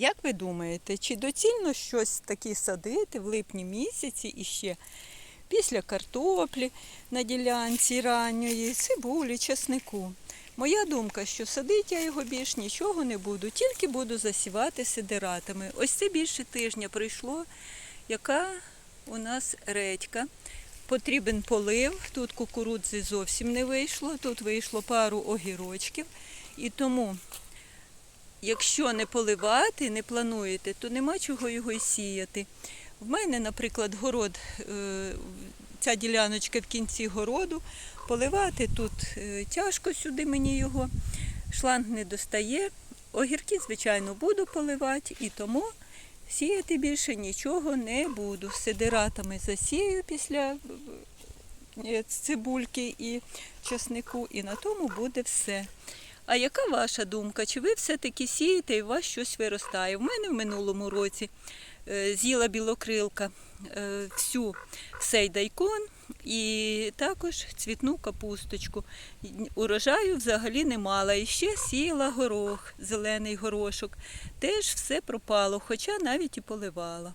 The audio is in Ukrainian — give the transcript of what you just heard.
Як ви думаєте, чи доцільно щось таке садити в липні місяці і ще після картоплі на ділянці ранньої, цибулі, часнику? Моя думка, що садити я його більш нічого не буду, тільки буду засівати сидератами. Ось це більше тижня пройшло, яка у нас редька. Потрібен полив. Тут кукурудзи зовсім не вийшло, тут вийшло пару огірочків. І тому якщо не поливати, не плануєте, то нема чого його й сіяти. В мене, наприклад, город, е, ця діляночка в кінці городу, поливати тут е, тяжко сюди мені його, шланг не достає. Огірки, звичайно, буду поливати і тому сіяти більше нічого не буду. Сидератами засію після е, цибульки і часнику, і на тому буде все. А яка ваша думка? Чи ви все-таки сієте і у вас щось виростає? В мене в минулому році е, з'їла білокрилка е, всю сейдайкон і також цвітну капусточку. Урожаю взагалі не мала. І ще сіяла горох, зелений горошок. Теж все пропало, хоча навіть і поливала.